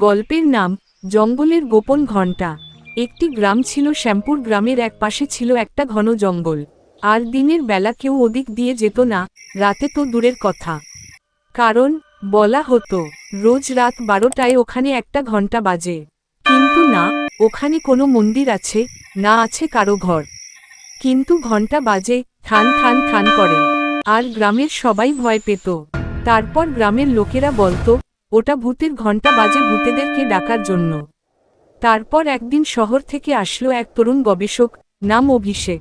গল্পের নাম, জঙ্গলের গোপন ঘণ্টা। একটি গ্রাম ছিল শ্যামপুর গ্রামের এক পাশে ছিল একটা ঘন জঙ্গল। আর দিনের বেলা কেউ ওদিক দিয়ে যেত না, রাতে তো দূরের কথা। কারণ, বলা হতো, রোজ রাত বারোটায় ওখানে একটা ঘণ্টা বাজে। কিন্তু না, ওখানে কোনো মন্দির আছে, না আছে কারও ঘর। কিন্তু ঘণ্টা বাজে থান থান থান করে। আর গ্রামের সবাই ভয় পেত। তারপর গ্রামের লোকেরা বলতো ওটা ভূতের ঘণ্টা বাজে ভূতেদেরকে ডাকার জন্য। তারপর একদিন শহর থেকে আসলো এক তরুণ গবেষক, নাম অভিষেক।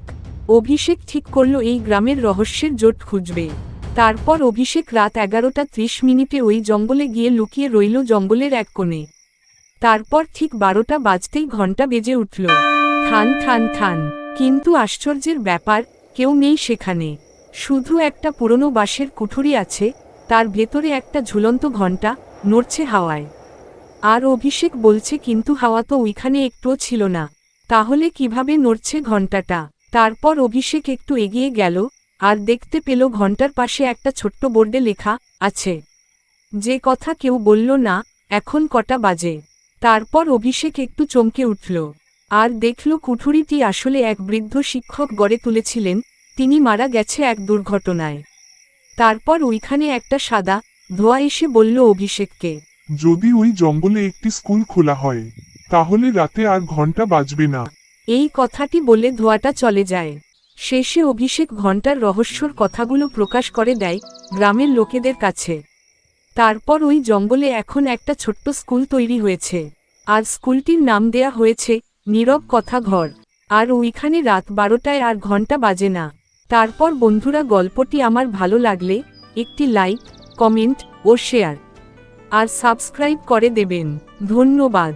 অভিষেক ঠিক করল এই গ্রামের রহস্যের জোট খুঁজবে। তারপর অভিষেক রাত এগারোটা ত্রিশ মিনিটে ওই জঙ্গলে গিয়ে লুকিয়ে রইল জঙ্গলের এক কোণে। তারপর ঠিক বারোটা বাজতেই ঘণ্টা বেজে উঠল। থান থান থান। কিন্তু আশ্চর্যের ব্যাপার, কেউ নেই সেখানে। শুধু একটা পুরনো বাঁশের কুঠুরি আছে, তার ভেতরে একটা ঝুলন্ত ঘণ্টা নড়ছে হাওয়ায়। আর অভিষেক বলছে, কিন্তু হাওয়া তো ওইখানে একটুও ছিল না। তাহলে কীভাবে নড়ছে ঘন্টাটা? তারপর অভিষেক একটু এগিয়ে গেল, আর দেখতে পেল ঘণ্টার পাশে একটা ছোট্ট বোর্ডে লেখা আছে, যে কথা কেউ বলল না, এখন কটা বাজে? তারপর অভিষেক একটু চমকে উঠল, আর দেখল কুঠুরিটি আসলে এক বৃদ্ধ শিক্ষক গড়ে তুলেছিলেন। তিনি মারা গেছে এক দুর্ঘটনায়। তারপর ওইখানে একটা সাদা ধোয়া এসে বলল অভিষেককে যদি ওই জঙ্গলে একটি স্কুল খোলা হয় তাহলে রাতে আর ঘণ্টা বাজবে না। এই কথাটি বলে ধোয়াটা চলে যায়। শেষে অভিষেক ঘণ্টার রহস্যর কথাগুলো প্রকাশ করে দেয় গ্রামের লোকেদের কাছে। তারপর ওই জঙ্গলে এখন একটা ছোট্ট স্কুল তৈরি হয়েছে। আর স্কুলটির নাম দেয়া হয়েছে নীরব কথা ঘর। আর ওইখানে রাত বারোটায় আর ঘণ্টা বাজে না। তারপর বন্ধুরা গল্পটি আমার ভালো লাগলে একটি লাইক কমেন্ট ও শেয়ার। আর সাবস্ক্রাইব করে দেবেন। ধন্যবাদ।